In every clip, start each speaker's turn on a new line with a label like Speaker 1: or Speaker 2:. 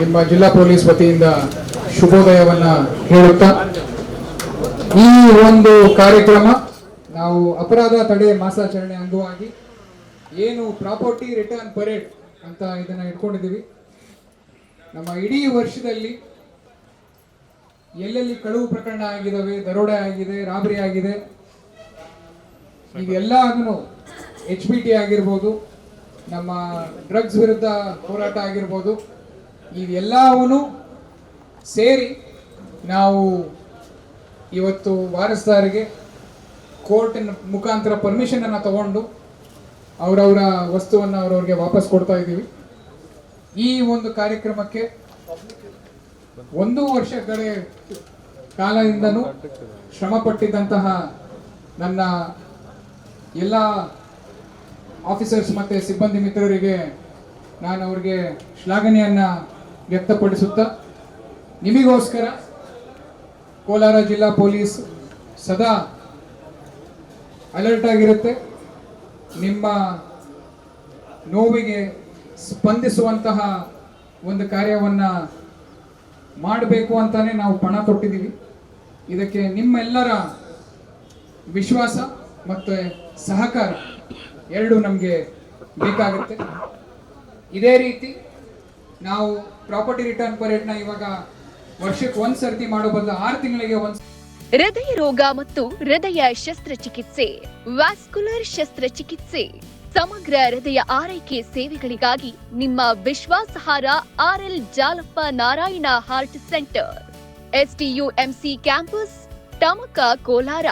Speaker 1: ನಿಮ್ಮ ಜಿಲ್ಲಾ ಪೊಲೀಸ್ ವತಿಯಿಂದ ಶುಭೋದಯವನ್ನ ಹೇಳುತ್ತಾ, ಈ ಒಂದು ಕಾರ್ಯಕ್ರಮ ನಾವು ಅಪರಾಧ ತಡೆ ಮಾಸಾಚರಣೆ ಅಂಗವಾಗಿ ಏನು ಪ್ರಾಪರ್ಟಿ ರಿಟರ್ನ್ ಪರೇಡ್ ಅಂತ ಇದನ್ನ ಇಟ್ಕೊಂಡಿದ್ದೀವಿ. ನಮ್ಮ ಇಡೀ ವರ್ಷದಲ್ಲಿ ಎಲ್ಲೆಲ್ಲಿ ಕಳುವು ಪ್ರಕರಣ ಆಗಿದಾವೆ ದರೋಡೆ ಆಗಿದೆ, ರಾಬರಿ ಆಗಿದೆ ಇವೆಲ್ಲನೂ ಎಚ್ ಬಿ ಟಿ ಆಗಿರ್ಬೋದು, ನಮ್ಮ ಡ್ರಗ್ಸ್ ವಿರುದ್ಧ ಹೋರಾಟ ಆಗಿರ್ಬೋದು ಇವೆಲ್ಲವೂ ಸೇರಿ ನಾವು ಇವತ್ತು ವಾರಸ್ದಾರಿಗೆ ಕೋರ್ಟಿನ ಮುಖಾಂತರ ಪರ್ಮಿಷನನ್ನು ತಗೊಂಡು ಅವರವರ ವಸ್ತುವನ್ನು ಅವರವ್ರಿಗೆ ವಾಪಸ್ ಕೊಡ್ತಾ ಇದ್ದೀವಿ. ಈ ಒಂದು ಕಾರ್ಯಕ್ರಮಕ್ಕೆ ಒಂದು ವರ್ಷಗಳ ಕಾಲದಿಂದನೂ ಶ್ರಮ ಪಟ್ಟಿದ್ದಂತಹ ನನ್ನ ಎಲ್ಲ ಆಫೀಸರ್ಸ್ ಮತ್ತು ಸಿಬ್ಬಂದಿ ಮಿತ್ರರಿಗೆ ನಾನು ಅವ್ರಿಗೆ ಶ್ಲಾಘನೆಯನ್ನ ವ್ಯಕ್ತಪಡಿಸುತ್ತಾ ನಿಮಗೋಸ್ಕರ ಕೋಲಾರ ಜಿಲ್ಲಾ ಪೊಲೀಸ್ ಸದಾ ಅಲರ್ಟ್ ಆಗಿರುತ್ತೆ. ನಿಮ್ಮ ನೋವಿಗೆ ಸ್ಪಂದಿಸುವಂತಹ ಒಂದು ಕಾರ್ಯವನ್ನು ಮಾಡಬೇಕು ಅಂತಲೇ ನಾವು ಪಣ ಕೊಟ್ಟಿದ್ದೀವಿ. ಇದಕ್ಕೆ ನಿಮ್ಮೆಲ್ಲರ ವಿಶ್ವಾಸ ಮತ್ತು ಸಹಕಾರ ಎರಡು ನಮಗೆ ಬೇಕಾಗುತ್ತೆ. ಇದೇ ರೀತಿ ನಾವು ಪ್ರಾಪರ್ಟಿ ರಿಟರ್ನ್ ಪರೇಡ್ನ ಇವಾಗ ವರ್ಷಕ್ಕೆ ಒಂದು ಸರ್ತಿ ಮಾಡೋ ಬದಲು ಆರು ತಿಂಗಳಿಗೆ ಒಂದು
Speaker 2: ಹೃದಯ ರೋಗ ಮತ್ತು ಹೃದಯ ಶಸ್ತ್ರಚಿಕಿತ್ಸೆ, ವ್ಯಾಸ್ಕುಲರ್ ಶಸ್ತ್ರಚಿಕಿತ್ಸೆ, ಸಮಗ್ರ ಹೃದಯ ಆರೈಕೆ ಸೇವೆಗಳಿಗಾಗಿ ನಿಮ್ಮ ವಿಶ್ವಾಸಹಾರ R L Jalappa Narayana heart centre STUMC campus, Tamaka Kolar.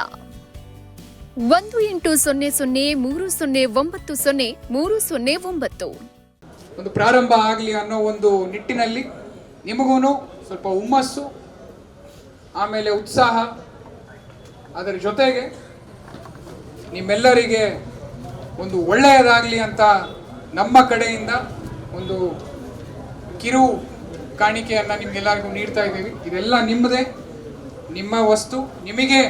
Speaker 2: ಒಂದು ಎಂಟು ಸೊನ್ನೆ ಸೊನ್ನೆ ಮೂರು ಸೊನ್ನೆ ಒಂಬತ್ತು ಸೊನ್ನೆ ಮೂರು ಸೊನ್ನೆ ಒಂಬತ್ತು.
Speaker 1: ಒಂದು ಪ್ರಾರಂಭ ಆಗಲಿ ಅನ್ನೋ ಒಂದು ನಿಟ್ಟಿನಲ್ಲಿ ನಿಮಗೂ ಸ್ವಲ್ಪ ಹುಮ್ಮಸ್ಸು, ಆಮೇಲೆ ಉತ್ಸಾಹ. ಅದರ ಜೊತೆಗೆ ನಿಮ್ಮೆಲ್ಲರಿಗೆ ಒಂದು ಒಳ್ಳೆಯದಾಗಲಿ ಅಂತ ನಮ್ಮ ಕಡೆಯಿಂದ ಒಂದು ಕಿರು ಕಾಣಿಕೆಯನ್ನು ನಿಮ್ಗೆಲ್ಲರಿಗೂ ನೀಡ್ತಾ ಇದ್ದೀವಿ. ಇದೆಲ್ಲ ನಿಮ್ಮದೇ ನಿಮ್ಮ ವಸ್ತು. ನಿಮಗೆ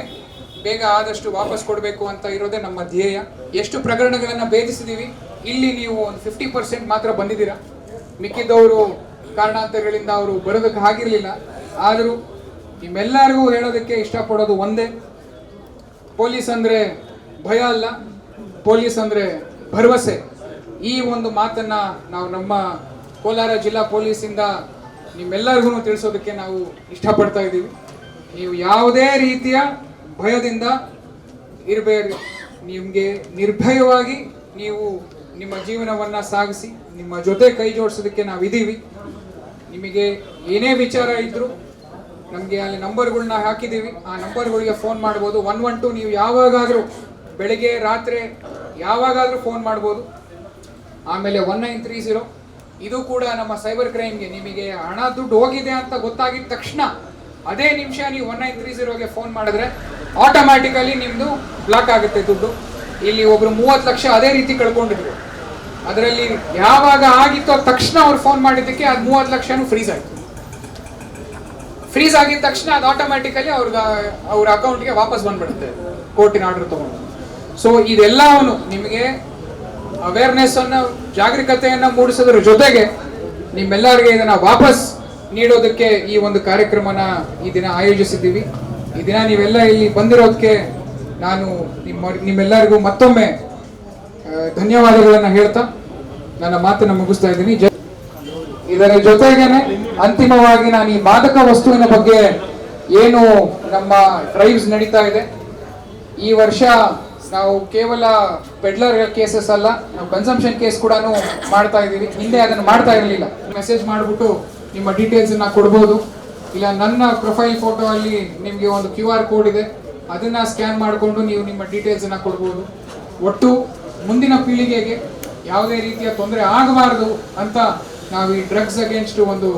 Speaker 1: ಬೇಗ ಆದಷ್ಟು ವಾಪಸ್ ಕೊಡಬೇಕು ಅಂತ ಇರೋದೇ ನಮ್ಮ ಧ್ಯೇಯ. ಎಷ್ಟು ಪ್ರಕರಣಗಳನ್ನು ಭೇದಿಸಿದ್ದೀವಿ ಇಲ್ಲಿ ನೀವು ಒಂದು ಫಿಫ್ಟಿ ಪರ್ಸೆಂಟ್ ಮಾತ್ರ ಬಂದಿದ್ದೀರಾ? ಮಿಕ್ಕಿದ್ದವರು ಕಾರಣಾಂತರಗಳಿಂದ ಅವರು ಬರೋದಕ್ಕೆ ಆಗಿರಲಿಲ್ಲ. ಆದರೂ ನಿಮ್ಮೆಲ್ಲರಿಗೂ ಹೇಳೋದಕ್ಕೆ ಇಷ್ಟಪಡೋದು ಒಂದೇ. ಪೊಲೀಸ್ ಅಂದರೆ ಭಯ ಅಲ್ಲ. ಪೊಲೀಸ್ ಅಂದರೆ ಭರವಸೆ. ಈ ಒಂದು ಮಾತನ್ನು ನಾವು ನಮ್ಮ ಕೋಲಾರ ಜಿಲ್ಲಾ ಪೊಲೀಸಿಂದ ನಿಮ್ಮೆಲ್ಲರಿಗೂ ತಿಳಿಸೋದಕ್ಕೆ ನಾವು ಇಷ್ಟಪಡ್ತಾ ಇದ್ದೀವಿ. ನೀವು ಯಾವುದೇ ರೀತಿಯ ಭಯದಿಂದ ಇರಬೇಡಿ. ನಿಮಗೆ ನಿರ್ಭಯವಾಗಿ ನೀವು ನಿಮ್ಮ ಜೀವನವನ್ನು ಸಾಗಿಸಿ, ನಿಮ್ಮ ಜೊತೆ ಕೈ ಜೋಡಿಸೋದಕ್ಕೆ ನಾವು ಇದ್ದೀವಿ ನಿಮಗೆ ಏನೇ ವಿಚಾರ ಇದ್ದರೂ ನಮಗೆ ಅಲ್ಲಿ ನಂಬರ್ಗಳನ್ನ ಹಾಕಿದ್ದೀವಿ. ಆ ನಂಬರ್ಗಳಿಗೆ ಫೋನ್ ಮಾಡ್ಬೋದು. ಒನ್ ಒನ್ ಟು ನೀವು ಯಾವಾಗಾದರೂ ಬೆಳಿಗ್ಗೆ, ರಾತ್ರಿ ಯಾವಾಗಾದರೂ ಫೋನ್ ಮಾಡ್ಬೋದು. ಆಮೇಲೆ ಒನ್ ನೈನ್ ತ್ರೀ ಝೀರೋ. ಇದು ಕೂಡ ನಮ್ಮ ಸೈಬರ್ ಕ್ರೈಮ್ಗೆ ನಿಮಗೆ ಹಣ ದುಡ್ಡು ಹೋಗಿದೆ ಅಂತ ಗೊತ್ತಾಗಿದ ತಕ್ಷಣ ಅದೇ ನಿಮಿಷ ನೀವು ಒನ್ ನೈನ್ ತ್ರೀ ಝೀರೋಗೆ ಫೋನ್ ಮಾಡಿದ್ರೆ ಆಟೋಮ್ಯಾಟಿಕಲಿ ನಿಮ್ಮದು ಬ್ಲಾಕ್ ಆಗುತ್ತೆ ದುಡ್ಡು. ಇಲ್ಲಿ ಒಬ್ರು ಮೂವತ್ತು ಲಕ್ಷ ಅದೇ ರೀತಿ ಕಳ್ಕೊಂಡಿದ್ರು. ಅದರಲ್ಲಿ ಯಾವಾಗ ಆಗಿತ್ತೋ ತಕ್ಷಣ ಅವ್ರು ಫೋನ್ ಮಾಡಿದ್ದಕ್ಕೆ ಅದು ಮೂವತ್ತು ಲಕ್ಷನೂ ಫ್ರೀಸ್ ಆಯಿತು. ಫ್ರೀಸ್ ಆಗಿದ ತಕ್ಷಣ ಅದು ಆಟೋಮ್ಯಾಟಿಕಲಿ ಅವ್ರ ಅವ್ರ ಅಕೌಂಟ್ಗೆ ವಾಪಸ್ ಬಂದ್ಬಿಡುತ್ತೆ, ಕೋರ್ಟಿನ ಆರ್ಡರ್ ತಗೊಂಡು. ಸೊ ಇದೆಲ್ಲವನ್ನು ನಿಮಗೆ ಅವೇರ್ನೆಸ್ ಅನ್ನು, ಜಾಗರೂಕತೆಯನ್ನು ಮೂಡಿಸೋದ್ರ ಜೊತೆಗೆ ನಿಮ್ಮೆಲ್ಲರಿಗೆ ಇದನ್ನ ವಾಪಸ್ ನೀಡೋದಕ್ಕೆ ಈ ಒಂದು ಕಾರ್ಯಕ್ರಮನ ಈ ದಿನ ಆಯೋಜಿಸಿದ್ದೀವಿ. ಈ ದಿನ ನೀವೆಲ್ಲ ಇಲ್ಲಿ ಬಂದಿರೋದಕ್ಕೆ ನಾನು ನಿಮ್ಮ, ನಿಮ್ಮೆಲ್ಲರಿಗೂ ಮತ್ತೊಮ್ಮೆ ಧನ್ಯವಾದಗಳನ್ನು ಹೇಳ್ತಾ ನನ್ನ ಮಾತನ್ನು ಮುಗಿಸ್ತಾ ಇದ್ದೀನಿ. ಇದರ ಜೊತೆಗೇನೆ ಅಂತಿಮವಾಗಿ ನಾನು ಈ ಮಾದಕ ವಸ್ತುವಿನ ಬಗ್ಗೆ ಏನು ನಮ್ಮ ಡ್ರೈವ್ಸ್ ನಡೀತಾ ಇದೆ. ಈ ವರ್ಷ ನಾವು ಕೇವಲ ಪೆಡ್ಲರ್ ಕೇಸಸ್ ಅಲ್ಲ, ನಾವು ಕನ್ಸಂಪ್ಷನ್ ಕೇಸ್ ಕೂಡ ಮಾಡ್ತಾ ಇದ್ದೀವಿ. ಹಿಂದೆ ಅದನ್ನು ಮಾಡ್ತಾ ಇರಲಿಲ್ಲ. ಮೆಸೇಜ್ ಮಾಡಿಬಿಟ್ಟು ನಿಮ್ಮ ಡೀಟೇಲ್ಸ್ ಅನ್ನ ಕೊಡ್ಬೋದು. ಇಲ್ಲ, ನನ್ನ ಪ್ರೊಫೈಲ್ ಫೋಟೋ ಅಲ್ಲಿ ನಿಮಗೆ ಒಂದು ಕ್ಯೂ ಆರ್ ಕೋಡ್ ಇದೆ. ಅದನ್ನ ಸ್ಕ್ಯಾನ್ ಮಾಡಿಕೊಂಡು ನೀವು ನಿಮ್ಮ ಡೀಟೇಲ್ಸ್ ಅನ್ನ ಕೊಡ್ಬೋದು. ಒಟ್ಟು ಮುಂದಿನ ಪೀಳಿಗೆಗೆ ಯಾವುದೇ ರೀತಿಯ ತೊಂದರೆ ಆಗಬಾರದು ಅಂತ ನಾವು ಈ ಡ್ರಗ್ಸ್ ಅಗೇನ್ಸ್ಟ್ ಒಂದು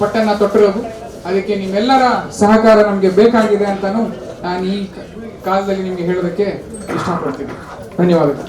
Speaker 1: ಪಟ್ಟನ್ನ ತೊಟ್ಟಿರೋದು. ಅದಕ್ಕೆ ನಿಮ್ಮೆಲ್ಲರ ಸಹಕಾರ ನಮಗೆ ಬೇಕಾಗಿದೆ ಅಂತಲೂ ನಾನು ಈ ಕಾಲದಲ್ಲಿ ನಿಮಗೆ ಹೇಳೋದಕ್ಕೆ ಇಷ್ಟಪಡ್ತೀನಿ. ಧನ್ಯವಾದಗಳು.